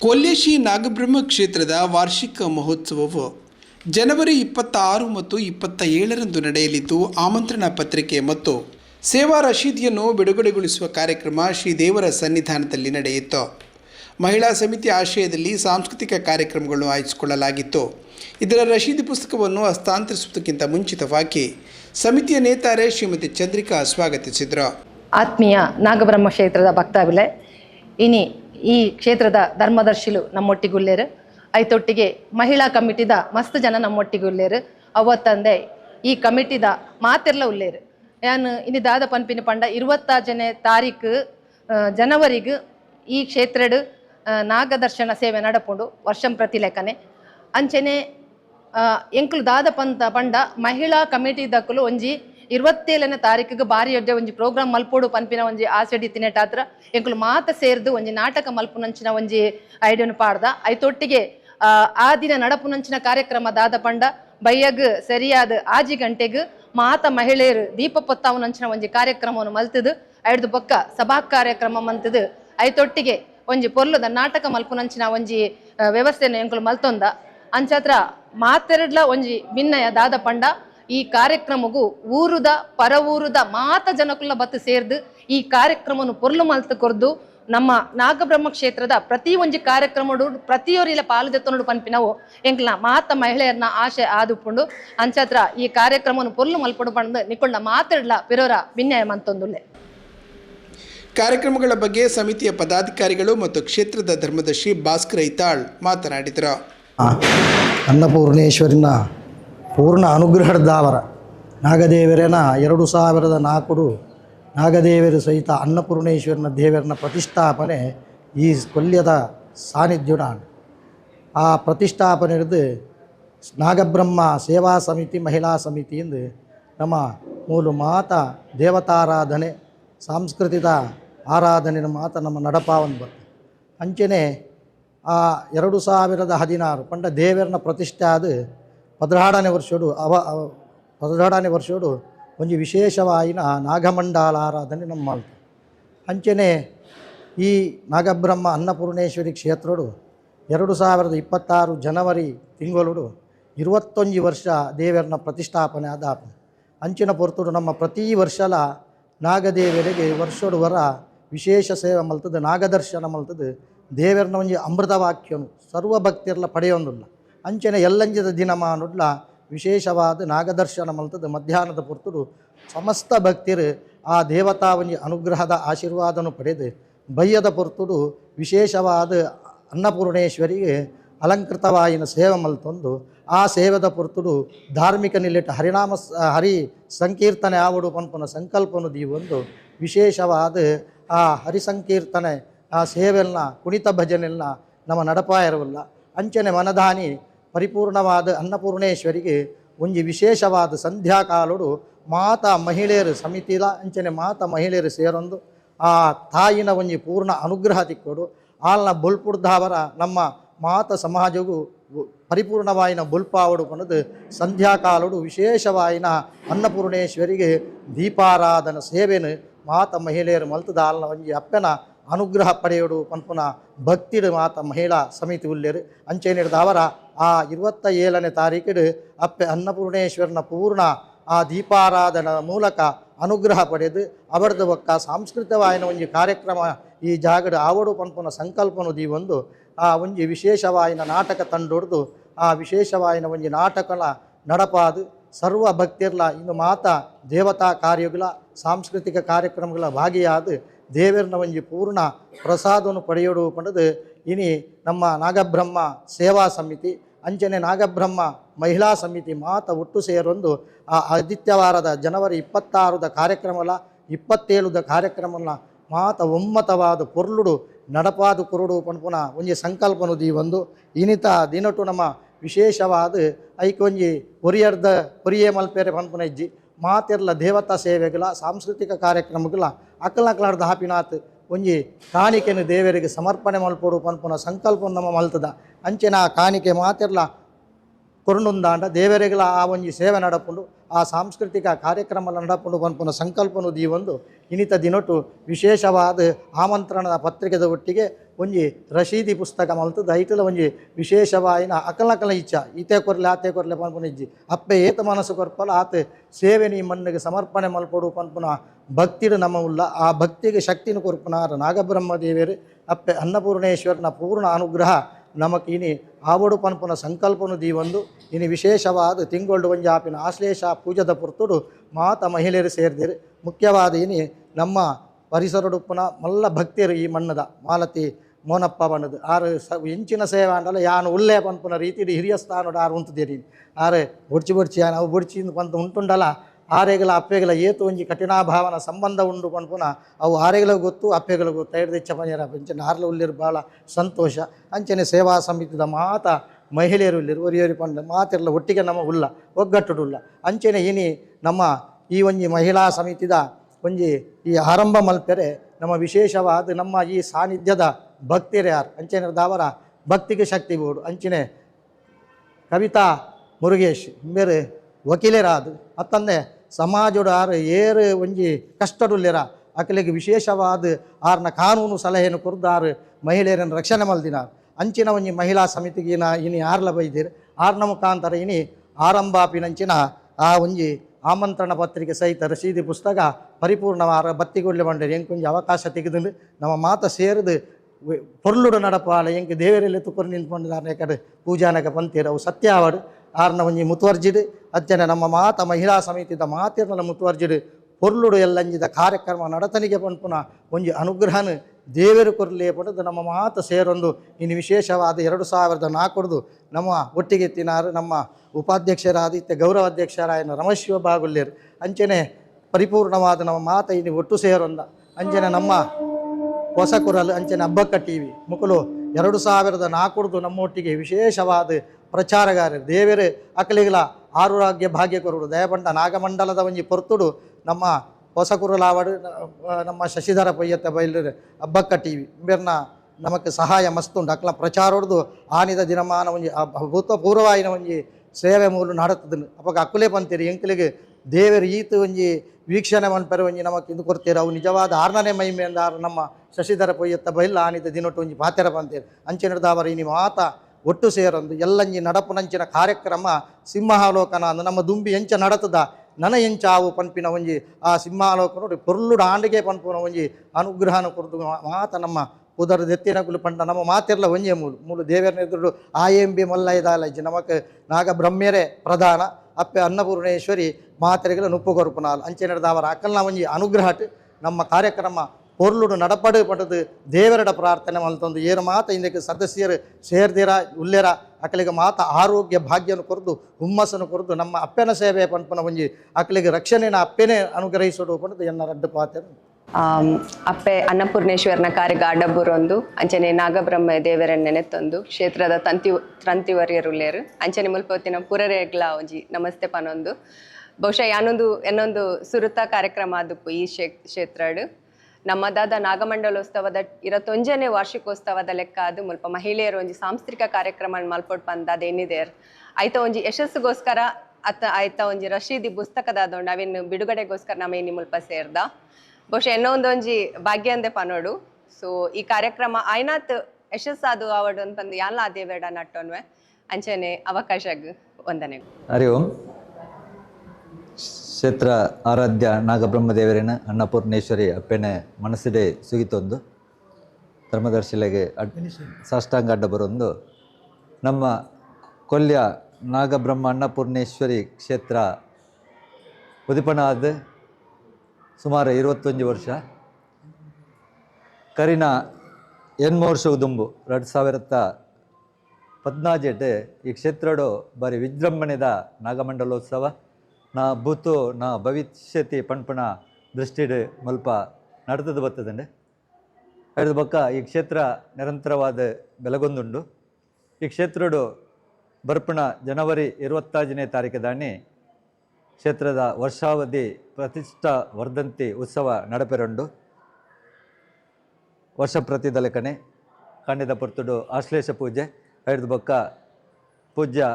ಕೊಲ್ಯಶಿ ನಾಗಬ್ರಹ್ಮ ಕ್ಷೇತ್ರದ ವಾರ್ಷಿಕ ಮಹೋತ್ಸವವು ಜನವರಿ ಇಪ್ಪತ್ತಾರು ಮತ್ತು ಇಪ್ಪತ್ತ ಏಳರಂದು ನಡೆಯಲಿದ್ದು, ಆಮಂತ್ರಣ ಪತ್ರಿಕೆ ಮತ್ತು ಸೇವಾ ರಶೀದಿಯನ್ನು ಬಿಡುಗಡೆಗೊಳಿಸುವ ಕಾರ್ಯಕ್ರಮ ಶ್ರೀ ದೇವರ ಸನ್ನಿಧಾನದಲ್ಲಿ ನಡೆಯಿತು. ಮಹಿಳಾ ಸಮಿತಿ ಆಶ್ರಯದಲ್ಲಿ ಸಾಂಸ್ಕೃತಿಕ ಕಾರ್ಯಕ್ರಮಗಳನ್ನು ಆಯೋಜಿಸಿಕೊಳ್ಳಲಾಗಿತ್ತು. ಇದರ ರಶೀದಿ ಪುಸ್ತಕವನ್ನು ಹಸ್ತಾಂತರಿಸುವುದಕ್ಕಿಂತ ಮುಂಚಿತವಾಗಿ ಸಮಿತಿಯ ನೇತಾರೆ ಶ್ರೀಮತಿ ಚಂದ್ರಿಕಾ ಸ್ವಾಗತಿಸಿದರು. ಆತ್ಮೀಯ ನಾಗಬ್ರಹ್ಮ ಕ್ಷೇತ್ರದ ಭಕ್ತಾವಿಲೆ ಇನಿ ಈ ಕ್ಷೇತ್ರದ ಧರ್ಮದರ್ಶಿಲು ನಮ್ಮೊಟ್ಟಿಗುಲ್ಲೇರು ಐತೊಟ್ಟಿಗೆ ಮಹಿಳಾ ಕಮಿಟಿದ ಮಸ್ತ್ ಜನ ನಮ್ಮೊಟ್ಟಿಗುಲ್ಲೇರು ಅವತ್ತಂದೆ ಈ ಕಮಿಟಿದ ಮಾತೆರ್ಲ ಉಲ್ಲೇರು ಯಾನ್ ಇನ್ನು ದಾದ ಪನ್ಪಿನ ಪಂಡ ಇರುವತ್ತಾಜನೇ ತಾರೀಕು ಜನವರಿಗೆ ಈ ಕ್ಷೇತ್ರಡು ನಾಗದರ್ಶನ ಸೇವೆ ನಡಪುಂಡು ವರ್ಷಂ ಪ್ರತಿ ಲೆಕ್ಕನೆ. ಅಂಚನೆ ಎಂಕ್ಲು ದಾದ ಪಂತ ಪಂಡ ಮಹಿಳಾ ಕಮಿಟಿ ದಕ್ಕಲು ಒಂಜಿ ಇರುವತ್ತೇಳನೇ ತಾರೀಕಿಗೆ ಬಾರಿ ಒಡ್ಡೆ ಒಂಜಿ ಪ್ರೋಗ್ರಾಮ್ ಮಲ್ಪೋಡು ಪನ್ಪಿನ ಒಂಜಿ ಆಸೆಡಿ ತಿನ್ನೆಟಾತ್ರ ಎಂಕುಲು ಮಾತ ಸೇರ್ದು ಒಂಜಿ ನಾಟಕ ಮಲ್ಪುನಂಚಿನ ಒಂಜಿ ಐಡಿಯನ್ನು ಪಾಡ್ದ. ಐತೊಟ್ಟಿಗೆ ಆ, ದಿನ ನಡಪುನಂಚಿನ ಕಾರ್ಯಕ್ರಮ ದಾದ ಪಂಡ ಬಯ್ಯಗ್ ಸರಿಯಾದ ಆಜಿ ಗಂಟೆಗ್ ಮಾತ ಮಹಿಳೆಯರು ದೀಪ ಪೊತ್ತಾವನಂಚಿನ ಒಂಜಿ ಕಾರ್ಯಕ್ರಮವನ್ನು ಮಲ್ತದು. ಐಡ್ದು ಪಕ್ಕ ಸಭಾ ಕಾರ್ಯಕ್ರಮ ಮಂತದು. ಐತೊಟ್ಟಿಗೆ ಒಂಜಿ ಪೊರ್ಲದ ನಾಟಕ ಮಲ್ಪುನಂಚಿನ ಒಂಜಿ ವ್ಯವಸ್ಥೆಯನ್ನು ಎಂಕುಲು ಮಲ್ತೊಂದ. ಅಂಚಾತ್ರ ಮಾತೆರಡ್ಲ ಒಂಜಿ ಭಿನ್ನಯ ದಾದ ಪಂಡ ಈ ಕಾರ್ಯಕ್ರಮಗು ಊರುದ ಪರ ಊರುದ ಮಾತ ಜನಕುಲ್ಲ ಬತ್ತು ಸೇರ್ದು ಈ ಕಾರ್ಯಕ್ರಮವನ್ನು ಪೊರ್ಲು ಮಲ್ತು ಕೊರ್ದು ನಮ್ಮ ನಾಗಬ್ರಹ್ಮ ಕ್ಷೇತ್ರದ ಪ್ರತಿ ಒಂಜಿ ಕಾರ್ಯಕ್ರಮಡು ಪ್ರತಿಯೊರಿಲ ಪಾಲುದೆತ್ತೊಂಡು ಪನ್ಪಿನವು ಎಂಕ್ಲ ಮಾತ ಮಹಿಳೆಯರನ್ನ ಆಶೆ ಆದುಪ್ಪುಂಡು. ಅಂಚತ್ರ ಈ ಕಾರ್ಯಕ್ರಮವನ್ನು ಪೊರ್ಲು ಮಲ್ಪಡು ಬಂದು ನಿಕೊಂಡ ಮಾತಾಡ್ಲಾ ಪಿರೋರ ವಿನ್ಯಾಯ ಮಂತೊಂದುಲ್ಲೆ. ಕಾರ್ಯಕ್ರಮಗಳ ಬಗ್ಗೆ ಸಮಿತಿಯ ಪದಾಧಿಕಾರಿಗಳು ಮತ್ತು ಕ್ಷೇತ್ರದ ಧರ್ಮದರ್ಶಿ ಭಾಸ್ಕರ್ ಐತಾಳ್ ಮಾತನಾಡಿದರು ಅನ್ನಪೂರ್ಣೇಶ್ವರಿನ ಪೂರ್ಣ ಅನುಗ್ರಹದ ದಾವರ. ನಾಗದೇವರನ ಎರಡು ಸಾವಿರದ ನಾಲ್ಕುಡು ನಾಗದೇವರು ಸಹಿತ ಅನ್ನಪೂರ್ಣೇಶ್ವರನ ದೇವರನ ಪ್ರತಿಷ್ಠಾಪನೆ ಈ ಕೊಲ್ಯದ ಸಾನ್ನಿಧ್ಯುಡ ಆ ಪ್ರತಿಷ್ಠಾಪನೆ ಹಿಡಿದು ನಾಗಬ್ರಹ್ಮ ಸೇವಾ ಸಮಿತಿ, ಮಹಿಳಾ ಸಮಿತಿ ಎಂದು ನಮ್ಮ ಮೂಲು ಮಾತ ದೇವತಾರಾಧನೆ, ಸಾಂಸ್ಕೃತಿಕ ಆರಾಧನೆ ಮಾತ ನಮ್ಮ ನಡಪಾವನ್ನು ಬರ್ತದೆ. ಅಂಚನೆ ಆ ಎರಡು ಸಾವಿರದ ಹದಿನಾರು ಪಂಡ ದೇವರನ್ನ ಪ್ರತಿಷ್ಠೆ ಆದ ಪದ್ರಾಡನೇ ವರ್ಷೋಡು, ಅವ ಪದ್ರಾಡನೇ ವರ್ಷೋಡು ಒಂದು ವಿಶೇಷವಾಯಿನ ನಾಗಮಂಡಲ ಆರಾಧನೆ ನಮ್ಮ ಮಾಡ್ತೀವಿ ಅಂಚನೆ ಈ ನಾಗಬ್ರಹ್ಮ ಅನ್ನಪೂರ್ಣೇಶ್ವರಿ ಕ್ಷೇತ್ರಡು ಎರಡು ಸಾವಿರದ ಇಪ್ಪತ್ತಾರು ಜನವರಿ ತಿಂಗಳು ಇರುವತ್ತೊಂದು ವರ್ಷ ದೇವರನ ಪ್ರತಿಷ್ಠಾಪನೆ ಆದ ಅಂಚಿನ ಪೊರ್ತುಡು ನಮ್ಮ ಪ್ರತಿ ವರ್ಷಲ ನಾಗದೇವರಿಗೆ ವರ್ಷಡು ವರ ವಿಶೇಷ ಸೇವೆ ಮಲ್ತದ, ನಾಗದರ್ಶನ ಮಲ್ತದ, ದೇವರನ ಒಂಜಿ ಅಮೃತವಾಕ್ಯನು ಸರ್ವ ಭಕ್ತಿಯರ್ಲ ಪಡೆಯೊಂದುಲ್ಲ. ಅಂಚನೆ ಎಲ್ಲಂಜದ ದಿನಮಾನುಡ್ಲ ವಿಶೇಷವಾದ ನಾಗದರ್ಶನ ಮಲ್ತದ ಮಧ್ಯಾಹ್ನದ ಪುರ್ತುಡು ಸಮಸ್ತ ಭಕ್ತಿರು ಆ ದೇವತಾ ಅನುಗ್ರಹದ ಆಶೀರ್ವಾದನು ಪಡೆದು ಬಯ್ಯದ ಪುರ್ತುಡು ವಿಶೇಷವಾದ ಅನ್ನಪೂರ್ಣೇಶ್ವರಿಗೆ ಅಲಂಕೃತವಾಯಿನ ಸೇವೆ ಮಲ್ತೊಂದು. ಆ ಸೇವದ ಪುರ್ತುಡು ಧಾರ್ಮಿಕ ನಿಲ್ಲಿಟ್ಟು ಹರಿನಾಮ ಹರಿ ಸಂಕೀರ್ತನೆ ಆವಡು ಪನ್ಪುನ ಸಂಕಲ್ಪನು ದೀವೊಂದು. ವಿಶೇಷವಾದ ಆ ಹರಿ ಸಂಕೀರ್ತನೆ, ಆ ಸೇವೆಲ್ನ ಕುಣಿತ ಭಜನೆಲ್ನ ನಮ್ಮ ನಡಪಾಯಿರವಲ್ಲ. ಅಂಚನೆ ಮನದಾನಿ ಪರಿಪೂರ್ಣವಾದ ಅನ್ನಪೂರ್ಣೇಶ್ವರಿಗೆ ಒಂಜಿ ವಿಶೇಷವಾದ ಸಂಧ್ಯಾಕಾಲುಡು ಮಾತ ಮಹಿಳೆಯರು ಸಮಿತಿಲ, ಅಂಚನೆ ಮಾತ ಮಹಿಳೆಯರು ಸೇರೊಂದು. ಆ ತಾಯಿನ ಒಂಜಿ ಪೂರ್ಣ ಅನುಗ್ರಹ ತಿಕ್ಕೊಡು. ಆಲ್ನ ಬೊಲ್ಪುಡ್ದಾವರ ನಮ್ಮ ಮಾತ ಸಮಾಜವು ಪರಿಪೂರ್ಣವಾಯಿನ ಬುಲ್ಪಾವಡು ಪಣದು ಸಂಧ್ಯಾಕಾಲುಡು ವಿಶೇಷವಾಯಿನ ಅನ್ನಪೂರ್ಣೇಶ್ವರಿಗೆ ದೀಪಾರಾಧನ ಸೇವೆನು ಮಾತ ಮಹಿಳೆಯರು ಮಲ್ತದ ಆಲ್ನ ಒಂಜಿ ಅಪ್ಪನ ಅನುಗ್ರಹ ಪಡೆಯೋಡು ಪನ್ಪುನ ಭಕ್ತಿಡು ಮಾತ ಮಹಿಳಾ ಸಮಿತಿ ಉಲ್ಲೇರು. ಅಂಚೆನಿಡ್ದ ಅವರ ಆ ಇರುವತ್ತ ಏಳನೇ ತಾರೀಕಿಡು ಅಪ್ಪೆ ಅನ್ನಪೂರ್ಣೇಶ್ವರನ ಪೂರ್ಣ ಆ ದೀಪಾರಾಧನ ಮೂಲಕ ಅನುಗ್ರಹ ಪಡೆದು ಅವರದು ಒಕ್ಕ ಸಾಂಸ್ಕೃತಿಕವಾಯಿನ ಒಂಜಿ ಕಾರ್ಯಕ್ರಮ ಈ ಜಾಗಡು ಆವಡು ಪನ್ಪುನ ಸಂಕಲ್ಪನು ಒಂದು ಆ ಒಂಜಿ ವಿಶೇಷವಾಯಿನ ನಾಟಕ ತಂಡೊಡ್ದು ಆ ವಿಶೇಷವಾಯಿನ ಒಂಜಿ ನಾಟಕಲ ನಡಪಾದು ಸರ್ವ ಭಕ್ತಿರ್ಲ ಇನ್ನು ಮಾತ ದೇವತಾ ಕಾರ್ಯಗಳ ಸಾಂಸ್ಕೃತಿಕ ಕಾರ್ಯಕ್ರಮಗಳ ಭಾಗಿಯಾದ ದೇವರನ ಒಂಜಿ ಪೂರ್ಣ ಪ್ರಸಾದವನ್ನು ಪಡೆಯೋಡು ಪಡೆದು. ಇನಿ ನಮ್ಮ ನಾಗಬ್ರಹ್ಮ ಸೇವಾ ಸಮಿತಿ ಅಂಚನೆ ನಾಗಬ್ರಹ್ಮ ಮಹಿಳಾ ಸಮಿತಿ ಮಾತ ಒಟ್ಟು ಸೇರೊಂದು. ಆ ಆದಿತ್ಯವಾರದ ಜನವರಿ ಇಪ್ಪತ್ತಾರದ ಕಾರ್ಯಕ್ರಮಲ ಇಪ್ಪತ್ತೇಳುದ ಕಾರ್ಯಕ್ರಮನ ಮಾತ ಒಮ್ಮತವಾದ ಪೊರ್ಲುಡು ನಡಪಾದು ಕುರುಡು ಪನ್ಪುನ ಒಂಜಿ ಸಂಕಲ್ಪನು ಒಂದು ಇನಿತ ದಿನಟು ನಮ್ಮ ವಿಶೇಷವಾದ ಐಕೊಂಜಿ ಒರಿಯರ್ದ ಒರಿಯೇ ಮಲ್ಪೇರೆ ಪನ್ಪುನ ಇಜ್ಜಿ. ಮಾತೆರ್ಲ ದೇವತಾ ಸೇವೆಗಳ ಸಾಂಸ್ಕೃತಿಕ ಕಾರ್ಯಕ್ರಮಗಳ ಅಕ್ಕಲಕ್ಕಲಾರ್ದ ಹಾಪಿನಾಥ್ ಒಂಜಿ ಕಾಣಿಕೆಯನ್ನು ದೇವರಿಗೆ ಸಮರ್ಪಣೆ ಮಲ್ಪೊಡು ಪನ್ಪುನ ಸಂಕಲ್ಪ ನಮ್ಮ ಮಲ್ತದ. ಅಂಚೆನ ಕಾಣಿಕೆ ಮಾತೆರ್ಲ ಕೊರ್ನುಂದಾಂಡ ದೇವರಿಗಳ ಆ ಒಂಜಿ ಸೇವೆ ನಡಪುಂಡು ಆ ಸಾಂಸ್ಕೃತಿಕ ಕಾರ್ಯಕ್ರಮ ನಡಪುಂಡು ಪನ್ಪುನ ಸಂಕಲ್ಪನು ದೀವೊಂದು ಇನಿತ ದಿನೊಟ್ಟು ವಿಶೇಷವಾದ ಆಮಂತ್ರಣದ ಪತ್ರಿಕೆದ ಒಟ್ಟಿಗೆ ಒಂಜಿ ರಶೀದಿ ಪುಸ್ತಕ ಮಲ್ತದ ಐಟಲ ಒಂಜಿ ವಿಶೇಷವಾಯಿನ ಅಕಲಕಲ ಇಚ್ಚ. ಈತೆ ಕೊರ್ಲೆ, ಆತೆ ಕೊರ್ಲೆ ಪನ್ಪುನ ಇಜ್ಜಿ. ಅಪ್ಪೆ ಏತ ಮನಸ್ಸು ಕೊರ್ಪಲ, ಆತೆ ಸೇವೆ ನೀ ಮಣ್ಣಿಗೆ ಸಮರ್ಪಣೆ ಮಲ್ಪಡು ಪನ್ಪುನ ಭಕ್ತಿಡು ನಮ್ಮ ಉಲ್ಲ. ಆ ಭಕ್ತಿಗೆ ಶಕ್ತಿನ ಕೊರ್ಪುನಾರ ನಾಗಬ್ರಹ್ಮ ದೇವಿಯರು ಅಪ್ಪೆ ಅನ್ನಪೂರ್ಣೇಶ್ವರನ ಪೂರ್ಣ ಅನುಗ್ರಹ ನಮಕ್ ಇನಿ ಆವಡು ಪನ್ಪುನ ಸಂಕಲ್ಪನು ಒಂದು ಇನಿ ವಿಶೇಷವಾದ ತಿಂಗಳು ಒಂಜಾಪಿನ ಆಶ್ಲೇಷ ಪೂಜದ ಪುರ್ತುಡು ಮಾತ ಮಹಿಳೆಯರು ಸೇರಿದಿರು. ಮುಖ್ಯವಾದ ಇನಿ ನಮ್ಮ ಪರಿಸರಡುಪ್ಪುನ ಮಲ್ಲ ಭಕ್ತಿಯರು ಈ ಮಣ್ಣದ ಮಾಲತಿ ಮೋನಪ್ಪ ಬಣ್ಣದು ಆರು ಸ ಎಂಚಿನ ಸೇವೆ ಅಂಡಲ್ಲ ಯಾನು ಉಲ್ಲೇ ಪನ್ಪುನ ರೀತಿ ಹಿರಿಯ ಸ್ಥಾನಡು ಆರು ಉಂತದೇರಿ. ಆರೆ ಬುಡ್ಚಿ ಬುಡ್ಚಿ ಅವು ಬುಡ್ಚಿ ಪಂತ ಉಂಟುಂಡಲ್ಲ ಆರೆಗಳ ಅಪ್ಪೆಗಳ ಏತು ಒಂಜಿ ಕಠಿಣಾಭಾವನ ಸಂಬಂಧ ಉಂಡು ಪನ್ಪುನ ಅವು ಆರೆಗಳ ಗೊತ್ತು ಅಪ್ಪೆಗಳ ಗೊತ್ತು ಹೆಚ್ಚ ಪಂಜರ ಪಂಚನ ಆರ್ಲ ಉಲ್ಲಿರು ಭಾಳ ಸಂತೋಷ. ಅಂಚನೆ ಸೇವಾ ಸಮಿತಿದ ಮಾತ ಮಹಿಳೆಯರು ಇಲ್ಲಿರು ಒರಿಯೊರಿ ಪಂಡ ಮಾತಿರಲ್ಲ ಒಟ್ಟಿಗೆ ನಮ್ಮ ಉಲ್ಲ ಒಗ್ಗಟ್ಟುಡುಲ್ಲ ಅಂಚನೆ ಇನಿ ನಮ್ಮ ಈ ಒಂಜಿ ಮಹಿಳಾ ಸಮಿತಿದ ಒಂಜಿ ಈ ಆರಂಭ ಮಲ್ಪೆರೆ ನಮ್ಮ ವಿಶೇಷವಾದ ನಮ್ಮ ಈ ಸಾನ್ನಿಧ್ಯದ ಭಕ್ತಿರೆ ಯಾರು? ಅಂಚನೆ ದಾವರ ಭಕ್ತಿಗೆ ಶಕ್ತಿ ಬೋಡು. ಅಂಚನೆ ಕವಿತಾ ಮುರುಗೇಶ್ ಬೇರೆ ವಕೀಲರಾದು ಅತ್ತಂದೆ ಸಮಾಜದ ಆರು ಏರು ಒಂಜಿ ಕಷ್ಟಡುಲ್ಲೆರ ಅಕಲಿಗೆ ವಿಶೇಷವಾದ ಆರ್ನ ಕಾನೂನು ಸಲಹೆಯನ್ನು ಕೊರ್ದಾರು ಮಹಿಳೆಯರನ್ನು ರಕ್ಷಣೆ ಮಲ್ದಿನ. ಅಂಚಿನ ಒಂಜಿ ಮಹಿಳಾ ಸಮಿತಿಗೆ ಇನ ಆರ್ಲ ಬೈದಿರು. ಆರ್ನ ಮುಖಾಂತರ ಇನಿ ಆರಂಭಾಪಿನಂಚಿನ ಆ ಒಂಜಿ ಆಮಂತ್ರಣ ಪತ್ರಿಕೆ ಸಹಿತ ರಸೀದಿ ಪುಸ್ತಕ ಪರಿಪೂರ್ಣವಾದ ಬತ್ತಿಗೊಳ್ಳೆ ಬಂಡರಿ ಎಂಕೊಂಜಿ ಅವಕಾಶ ತೆಗೆದು ನಮ್ಮ ಮಾತ ಸೇರಿದು ಪೊರ್ಲುಡು ನಡಪಾಲ ಎಂಕ್ ದೇವರಲ್ಲಿ ತುಕರು ನಿಂತ್ಕೊಂಡಿದ್ದಾರೆ ಯಾಕಡೆ ಪೂಜಾನಕ ಪಂತೀರ ಅವು ಸತ್ಯ ಆವಡು ಆರ್ನ ಒಂಜಿ ಮುತುವರ್ಜಿಡು ಅಜ್ಜನ ನಮ್ಮ ಮಾತ ಮಹಿಳಾ ಸಮಿತಿದ ಮಾತಿರ್ನ ಮುತುವರ್ಜಿಡ್, ಪೊರ್ಲುಡು ಎಲ್ಲಂಜಿದ ಕಾರ್ಯಕ್ರಮ ನಡತನಿಗೆ ಪಂಪುನ ಒಂಜಿ ಅನುಗ್ರಹನ ದೇವರು ಕೊರಲೇ ಪಡೆದು ನಮ್ಮ ಮಾತ ಸೇರೊಂದು. ಇನ್ನು ವಿಶೇಷವಾದ ಎರಡು ಸಾವಿರದ ನಾಲ್ಕರದು ನಮ್ಮ ಒಟ್ಟಿಗೆ ತಿನ್ನಾರು ನಮ್ಮ ಉಪಾಧ್ಯಕ್ಷರಾದ ಇತ್ತೆ ಗೌರವ ಅಧ್ಯಕ್ಷರಾಯನ ರಮಶಿವ ಬಾಗುಲ್ಯರು. ಅಂಚನೆ ಪರಿಪೂರ್ಣವಾದ ನಮ್ಮ ಮಾತ ಇನ್ನು ಒಟ್ಟು ಸೇರೊಂದ. ಅಂಚನೆ ನಮ್ಮ ಹೊಸ ಕುರಲು ಅಂಚನೆ ಹಬ್ಬಕ್ಕ ಟಿ ವಿ ಮುಕುಲು ಎರಡು ಸಾವಿರದ ನಾಲ್ಕರದು ನಮ್ಮೊಟ್ಟಿಗೆ ವಿಶೇಷವಾದ ಪ್ರಚಾರಗಾರ ದೇವರೇ, ಅಕಲಿಗಳ ಆರೋಗ್ಯ ಭಾಗ್ಯ ಕೊರುಡು ದಯಪಂಡ ನಾಗಮಂಡಲದ ಒಂಜಿ ಪೊರ್ತುಡು, ನಮ್ಮ ಹೊಸ ಕುರುಲಾವಡು ನಮ್ಮ ಶಶಿಧರ ಪೊಯ್ಯತ್ತ ಬೈಲರು ಅಬ್ಬಕ್ಕ ಟಿ ವಿ ನಮಗೆ ನಮಕ್ ಸಹಾಯ ಮಸ್ತುಂಡು. ಅಕ್ಲ ಪ್ರಚಾರ ಹೊಡೆದು ಆನಿದ ದಿನಮಾನ ಒಂಜಿ ಭೂತಪೂರ್ವವಾಯಿನ ಒಂಜಿ ಸೇವೆ ಮೂಲು ನಡತದ ಅವಾಗ ಅಕ್ಕುಲೆ ಪಂತೀರಿ, ಎಂಕಲಿಗೆ ದೇವರು ಈತ ಒಂಜಿ ವೀಕ್ಷಣೆ ಮನ್ಪೆರ ಒಂಜಿ ನಮಕ್ ಇದು ಕೊಡ್ತೀರ ಅವು ನಿಜವಾದ ಆರ್ನನೇ ಮಹಿಮೆ ನಮ್ಮ ಶಶಿಧರ ಪೊಯ್ಯತ್ತ ಬೈಲ್ಲ ಆನಿದ ದಿನೊಟ್ಟು ಒಂಜಿ ಪಾತೆರ ಪಂತೀರಿ. ಅಂಚಿನದಾವರ ಇನಿ ಮಾತ ಒಟ್ಟು ಸೇರೊಂದು. ಎಲ್ಲಂಜಿ ನಡಪುನಂಚಿನ ಕಾರ್ಯಕ್ರಮ ಸಿಂಹಾವಲೋಕನ ಅಂದು ನಮ್ಮ ದುಂಬಿ ಎಂಚ ನಡತದ. ನನ ಎಂಚ ಆವು ಪನ್ಪಿನ ಒಂಜಿ ಆ ಸಿಂಹಾಲೋಕ ನೋಡಿ ಪೊರ್ಲುಡ ಆಂಡಿಗೆ ಪನ್ಪುನ ಒಂಜಿ ಅನುಗ್ರಹನ ಕುರಿತು ಮಾತ ನಮ್ಮ ಉದರ ದೆತ್ತಿನ ಕುಲು ಪಂಡ ನಮ್ಮ ಮಾತಿರ್ಲ ಒಂಜೆ ಮೂಲು. ಮೂಲು ದೇವರನ್ನ ಎದುರು ಆಯೆಂಬಿ ಮಲ್ಲೈದಾಲ ಇಜ್ಜಿ ನಮಕ್ ನಾಗ ಬ್ರಹ್ಮ್ಯರೇ ಪ್ರಧಾನ. ಅಪ್ಪೆ ಅನ್ನಪೂರ್ಣೇಶ್ವರಿ ಮಾತೆರೆಗಳ ನುಪ್ಪು ಕೊರುಪುನಾಲ್ ಅಂಚೆ ನಡೆದ ಅವರ ಅಕ್ಕಲ್ನ ಒಂಜಿ ಅನುಗ್ರಹಟ್ ನಮ್ಮ ಕಾರ್ಯಕ್ರಮ ಪೊರ್ಲುಡು ನಡಪಡು ಪಟ್ಟದು ದೇವರಡ ಪ್ರಾರ್ಥನೆ ಮಲ್ತೊಂದು. ಏರು ಮಾತ ಇಂದಕ್ಕೆ ಸದಸ್ಯರು ಸೇರ್ದಿರ, ಉಲ್ಲೆರ, ಅಕಲಿಗೆ ಮಾತ ಆರೋಗ್ಯ ಭಾಗ್ಯನು ಕೊರದು, ಹುಮ್ಮಸ್ಸನ್ನು ಕೊರದು, ನಮ್ಮ ಅಪ್ಪನ ಸೇವೆ ಪನ್ಪನ ಒಂಜಿ ಅಕಲಿಗೆ ರಕ್ಷಣೆನ ಅಪ್ಪನೇ ಅನುಗ್ರಹಿಸೋಡು ಪಡೆದು ಎನ್ನ ರಡ್ಡು ಪಾತೆರು. ಅಪ್ಪೆ ಅನ್ನಪೂರ್ಣೇಶ್ವರನ ಕಾರ್ಯ ಅಡ್ಡಬ್ಬುರೊಂದು ಅಂಚನೆ ನಾಗಬ್ರಹ್ಮ ದೇವರನ್ನ ನೆನೆತ್ತೊಂದು ಕ್ಷೇತ್ರದ ತಂತಿ, ತಂತಿವರ್ಯರುಲ್ಲೇರು. ಅಂಚನೆ ಮುಲ್ಪತ್ತಿನ ಪುರರೇಗ್ಲ ಒಂಜಿ ನಮಸ್ತೆ ಪನೊಂದು. ಬಹುಶಃ ಯಾನೊಂದು, ಎನ್ನೊಂದು ಸುರುತ ಕಾರ್ಯಕ್ರಮ ಆದಪ್ಪು ಈ ಕ್ಷೇ, ಕ್ಷೇತ್ರಡ್. ನಮ್ಮದಾದ ನಾಗಮಂಡಲೋತ್ಸವದ ಇರತ್ತೊಂಜನೇ ವಾರ್ಷಿಕೋತ್ಸವದ ಲೆಕ್ಕ ಅದು ಮುಲ್ಪ ಮಹಿಳೆಯರು ಒಂಜಿ ಸಾಂಸ್ಕೃತಿಕ ಕಾರ್ಯಕ್ರಮ ಮಲ್ಪೊಟ್ಟು ಬಂದ ಅದೇನಿದೆ ಐತ ಒಂಜಿ ಯಶಸ್ಸುಗೋಸ್ಕರ ಅತ್ತ, ಆಯ್ತ ಒಂಜಿ ರಶೀದಿ ಪುಸ್ತಕದ ಅವೇನು ಬಿಡುಗಡೆಗೋಸ್ಕರ ನಮ್ಮ ಇನ್ನು ಮುಲ್ಪ ಸೇರ್ದ. ಬಹುಶಃ ಎನ್ನೋ ಒಂದೊಂಜಿ ಭಾಗ್ಯ ಅಂದೆ ಪನೋಡು. ಸೊ ಈ ಕಾರ್ಯಕ್ರಮ ಆಯ್ನಾತ್ ಯಶಸ್ಸಾದು ಆವಡು ಯಾಲ್ ಯಾನ್ಲ ಆದೇವೇಡ ನಟ್ಟೊನ್ವೆ. ಅಂಚನೆ ಅವಕಾಶಗ್ ವಂದನೆ. ಹರಿ ಓಂ. ಕ್ಷೇತ್ರ ಆರಾಧ್ಯ ನಾಗಬ್ರಹ್ಮದೇವರಿನ ಅನ್ನಪೂರ್ಣೇಶ್ವರಿ ಅಪ್ಪೆನೆ ಮನಸ್ಸಿಡೆ ಸುಗಿತೊಂದು. ಧರ್ಮದರ್ಶಿಲೆಗೆ ಸಾಷ್ಟಾಂಗ ಅಡ್ಡ ಬರೊಂದು ನಮ್ಮ ಕೊಲ್ಯ ನಾಗಬ್ರಹ್ಮ ಅನ್ನಪೂರ್ಣೇಶ್ವರಿ ಕ್ಷೇತ್ರ ಉದಿಪನಾದ ಸುಮಾರು ಇರುವತ್ತೊಂದು ವರ್ಷ. ಕರಿನ ಎನ್ಮೂರು ದುಂಬು ಎರಡು ಸಾವಿರದ ಪದ್ನಾಜೆಟೆ ಈ ಕ್ಷೇತ್ರಡು ಬಾರಿ ವಿಜೃಂಭಣೆದ ನಾಗಮಂಡಲೋತ್ಸವ. ನಾ ಭೂತು, ನಾ ಭವಿಷ್ಯತಿ ಪಣ್ಪಣ ದೃಷ್ಟಿಡ್ ಮಲ್ಪ ನಡೆದದು ಬರ್ತದಂಡೆ ಅದ್ರ ಬೊಕ್ಕ ಈ ಕ್ಷೇತ್ರ ನಿರಂತರವಾದ ಬೆಲಗೊಂದುಂಡು ಈ ಕ್ಷೇತ್ರಡು ಬರ್ಪಣ ಜನವರಿ ಇರುವತ್ತಾಜನೇ ತಾರೀಕು ದಾಣಿ ಕ್ಷೇತ್ರದ ವರ್ಷಾವಧಿ ಪ್ರತಿಷ್ಠ ವರ್ಧಂತಿ ಉತ್ಸವ ನಡಪೆರಂಡು ವರ್ಷ ಪ್ರತಿದಲಕನೆ ಖಂಡಿತ ಪುರ್ತುಡು ಆಶ್ಲೇಷ ಪೂಜೆ ಹಿಡಿದು ಬೊಕ್ಕ ಪೂಜ್ಯ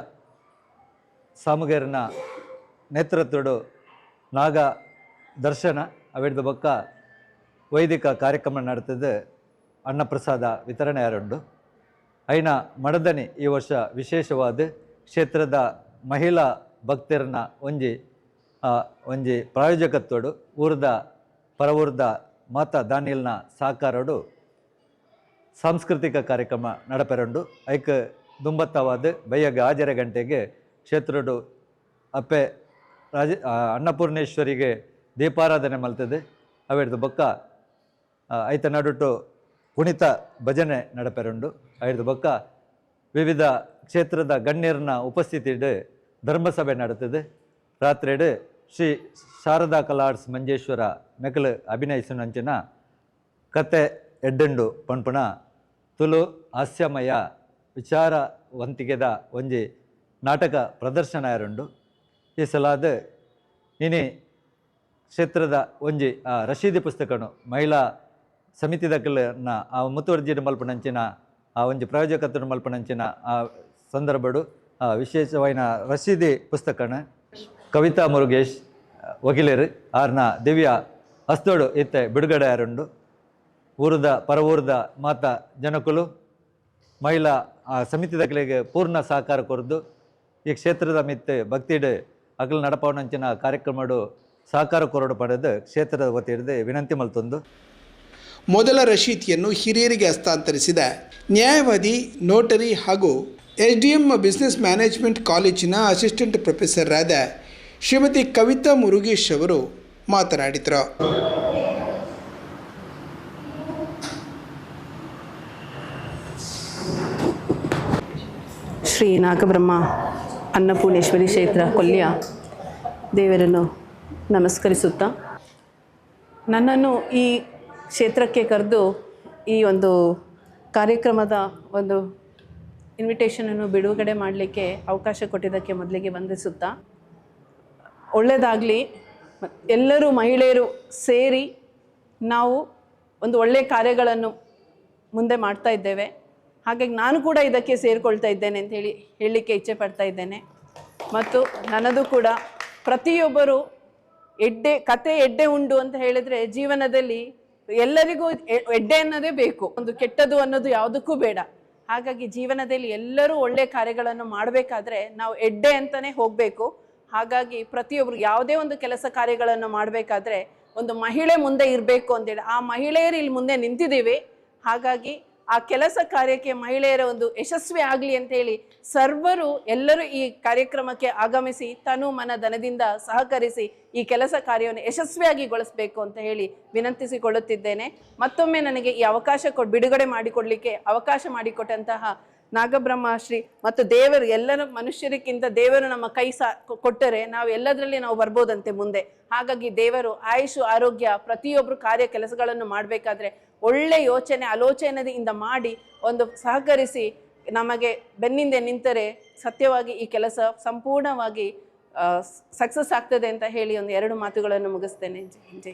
ಸಾಮುಗೇರನ ನೇತೃತ್ವಡು ನಾಗ ದರ್ಶನ, ಅವಿಡ್ದ ಬೊಕ್ಕ ವೈದಿಕ ಕಾರ್ಯಕ್ರಮ ನಡೆದ ಅನ್ನಪ್ರಸಾದ ವಿತರಣೆ ಆರಂಡು ಐನ ಮಡದನಿ ಈ ವರ್ಷ ವಿಶೇಷವಾದ ಕ್ಷೇತ್ರದ ಮಹಿಳಾ ಭಕ್ತರನ್ನ ಒಂಜಿ ಒಂಜಿ ಪ್ರಾಯೋಜಕತ್ವಡು ಊರ್ದ ಪರವೂರ್ದ ಮಾತ ದಾನಿಲ್ನ ಸಹಕಾರಡು ಸಾಂಸ್ಕೃತಿಕ ಕಾರ್ಯಕ್ರಮ ನಡಪೆರಂಡು. ಐಕ್ ದುಂಬತ್ತವಾದ ಬೈಯಗ ಆಜರೆ ಗಂಟೆಗೆ ಕ್ಷೇತ್ರಡು ಅಪ್ಪೆ ರಾಜ ಅನ್ನಪೂರ್ಣೇಶ್ವರಿಗೆ ದೀಪಾರಾಧನೆ ಮಲ್ತದೆ. ಅವೆಡ್ದು ಬೊಕ್ಕ ಐತ ನಡುಟು ಕುಣಿತ ಭಜನೆ ನಡಪೆರಂಡು. ಐದು ಬೊಕ್ಕ ವಿವಿಧ ಕ್ಷೇತ್ರದ ಗಣ್ಯರನ್ನ ಉಪಸ್ಥಿತಿಡ್ ಧರ್ಮಸಭೆ ನಡೆತದೆ. ರಾತ್ರಿಡ್ ಶ್ರೀ ಶಾರದಾ ಕಲಾರ್ಸ್ ಮಂಜೇಶ್ವರ ಮೆಕಲು ಅಭಿನಯಿಸುನಂಚಿನ ಕತೆ ಎಡ್ಡಂಡು ಪಣ್ಪುಣ ತುಲು ಹಾಸ್ಯಮಯ ವಿಚಾರವಂತಿಕೆದ ಒಂಜಿ ನಾಟಕ ಪ್ರದರ್ಶನ ಆರುಂಡು ಈ ಸಲಾದ ಇನಿ ಕ್ಷೇತ್ರದ ಒಂಜಿ, ಆ, ರಶೀದಿ ಪುಸ್ತಕನು ಮಹಿಳಾ ಸಮಿತಿ ದಕ್ಕಲನ್ನ ಆ ಮುತುವರ್ಜಿಡು ಮಲ್ಪನಂಚಿನ, ಆ, ಒಂಜಿ ಪ್ರಾಯೋಜಕತ್ವನು ಮಲ್ಪನಂಚಿನ, ಆ, ಸಂದರ್ಭಡು, ಆ, ವಿಶೇಷವಾಯಿನ ರಶೀದಿ ಪುಸ್ತಕನ. ಕವಿತಾ ಮುರುಗೇಶ್, ವಕೀಲರು, ಆರ್ನ ದಿವ್ಯ ಅಸ್ತೋಡು ಇತ್ತೆ ಬಿಡುಗಡೆ ಅರುಂಡು ಊರದ ಪರವೂರದ ಮಾತ ಜನಕುಲು, ಮಹಿಳಾ ಸಮಿತಿ ದಕ್ಕಲಿಗೆ ಪೂರ್ಣ ಸಹಕಾರ ಕೊರದು, ಈ ಕ್ಷೇತ್ರದ ಮಿತ್ತೆ ಭಕ್ತಿಡ್ ಅಗಲು ನಡಪವನಂಚಿನ ಕಾರ್ಯಕ್ರಮಡು ಸಹಕಾರ ಕೊರಡು ಪಡೆದು ಕ್ಷೇತ್ರದ ವತಿಯಿಂದ ವಿನಂತಿ ಮಲ್ತೊಂದು. ಮೊದಲ ರಶೀತಿಯನ್ನು ಹಿರಿಯರಿಗೆ ಹಸ್ತಾಂತರಿಸಿದ. ನ್ಯಾಯವಾದಿ, ನೋಟರಿ ಹಾಗೂ H D M business management ಕಾಲೇಜಿನ ಅಸಿಸ್ಟೆಂಟ್ ಪ್ರೊಫೆಸರ್ ಆದ ಶ್ರೀಮತಿ ಕವಿತಾ ಮುರುಗೇಶ್ ಅವರು ಮಾತನಾಡಿದರು. ಶ್ರೀ ನಾಗಬ್ರಹ್ಮ ಅನ್ನಪೂರ್ಣೇಶ್ವರಿ ಕ್ಷೇತ್ರ ಕೊಲ್ಯ ದೇವರನ್ನು ನಮಸ್ಕರಿಸುತ್ತಾ ನನ್ನನ್ನು ಈ ಕ್ಷೇತ್ರಕ್ಕೆ ಕರೆದು ಈ ಒಂದು ಕಾರ್ಯಕ್ರಮದ ಒಂದು ಇನ್ವಿಟೇಷನನ್ನು ಬಿಡುಗಡೆ ಮಾಡಲಿಕ್ಕೆ ಅವಕಾಶ ಕೊಟ್ಟಿದ್ದಕ್ಕೆ ಮೊದಲಿಗೆ ವಂದಿಸುತ್ತಾ ಒಳ್ಳೆಯದಾಗಲಿ ಎಲ್ಲರೂ ಮಹಿಳೆಯರು ಸೇರಿ ನಾವು ಒಂದು ಒಳ್ಳೆಯ ಕಾರ್ಯಗಳನ್ನು ಮುಂದೆ ಮಾಡ್ತಾ ಇದ್ದೇವೆ. ಹಾಗಾಗಿ ನಾನು ಕೂಡ ಇದಕ್ಕೆ ಸೇರಿಕೊಳ್ತಾ ಇದ್ದೇನೆ ಅಂತ ಹೇಳಿ ಹೇಳಲಿಕ್ಕೆ ಇಚ್ಛೆ ಪಡ್ತಾ ಇದ್ದೇನೆ. ಮತ್ತು ನನ್ನದು ಕೂಡ ಪ್ರತಿಯೊಬ್ಬರು ಎಡ್ಡೆ, ಕತೆ ಎಡ್ಡೆ ಉಂಡು ಅಂತ ಹೇಳಿದರೆ ಜೀವನದಲ್ಲಿ ಎಲ್ಲರಿಗೂ ಎಡ್ಡೆ ಅನ್ನೋದೇ ಬೇಕು. ಒಂದು ಕೆಟ್ಟದು ಅನ್ನೋದು ಯಾವುದಕ್ಕೂ ಬೇಡ. ಹಾಗಾಗಿ ಜೀವನದಲ್ಲಿ ಎಲ್ಲರೂ ಒಳ್ಳೆ ಕಾರ್ಯಗಳನ್ನು ಮಾಡಬೇಕಾದ್ರೆ ನಾವು ಎಡ್ಡೆ ಅಂತಲೇ ಹೋಗಬೇಕು. ಹಾಗಾಗಿ ಪ್ರತಿಯೊಬ್ಬರು ಯಾವುದೇ ಒಂದು ಕೆಲಸ ಕಾರ್ಯಗಳನ್ನು ಮಾಡಬೇಕಾದ್ರೆ ಒಂದು ಮಹಿಳೆ ಮುಂದೆ ಇರಬೇಕು ಅಂತೇಳಿ ಆ ಮಹಿಳೆಯರು ಇಲ್ಲಿ ಮುಂದೆ ನಿಂತಿದ್ದೀವಿ. ಹಾಗಾಗಿ ಆ ಕೆಲಸ ಕಾರ್ಯಕ್ಕೆ ಮಹಿಳೆಯರ ಒಂದು ಯಶಸ್ವಿ ಆಗಲಿ ಅಂತೇಳಿ ಸರ್ವರು ಎಲ್ಲರೂ ಈ ಕಾರ್ಯಕ್ರಮಕ್ಕೆ ಆಗಮಿಸಿ ತನು ಮನ ಧನದಿಂದ ಸಹಕರಿಸಿ ಈ ಕೆಲಸ ಕಾರ್ಯವನ್ನು ಯಶಸ್ವಿಯಾಗಿಗೊಳಿಸಬೇಕು ಅಂತ ಹೇಳಿ ವಿನಂತಿಸಿಕೊಳ್ಳುತ್ತಿದ್ದೇನೆ. ಮತ್ತೊಮ್ಮೆ ನನಗೆ ಈ ಅವಕಾಶ ಕೊಡ್, ಬಿಡುಗಡೆ ಮಾಡಿಕೊಡಲಿಕ್ಕೆ ಅವಕಾಶ ಮಾಡಿಕೊಟ್ಟಂತಹ ನಾಗಬ್ರಹ್ಮ ಶ್ರೀ ಮತ್ತು ದೇವರು ಎಲ್ಲರ ಮನುಷ್ಯರಿಗಿಂತ ದೇವರು ನಮ್ಮ ಕೈ ಸಾ ಕೊಟ್ಟರೆ ನಾವು ಎಲ್ಲದರಲ್ಲಿ ನಾವು ಬರ್ಬೋದಂತೆ ಮುಂದೆ. ಹಾಗಾಗಿ ದೇವರು ಆಯುಷು, ಆರೋಗ್ಯ ಪ್ರತಿಯೊಬ್ಬರು ಕಾರ್ಯ ಕೆಲಸಗಳನ್ನು ಮಾಡಬೇಕಾದ್ರೆ ಒಳ್ಳೆ ಯೋಚನೆ, ಆಲೋಚನೆಯಿಂದ ಮಾಡಿ ಒಂದು ಸಹಕರಿಸಿ ನಮಗೆ ಬೆನ್ನಿಂದೆ ನಿಂತರೆ ಸತ್ಯವಾಗಿ ಈ ಕೆಲಸ ಸಂಪೂರ್ಣವಾಗಿ ಸಕ್ಸಸ್ ಆಗ್ತದೆ ಅಂತ ಹೇಳಿ ಒಂದು ಎರಡು ಮಾತುಗಳನ್ನು ಮುಗಿಸ್ತೇನೆ. ಜೈ ಜೈ.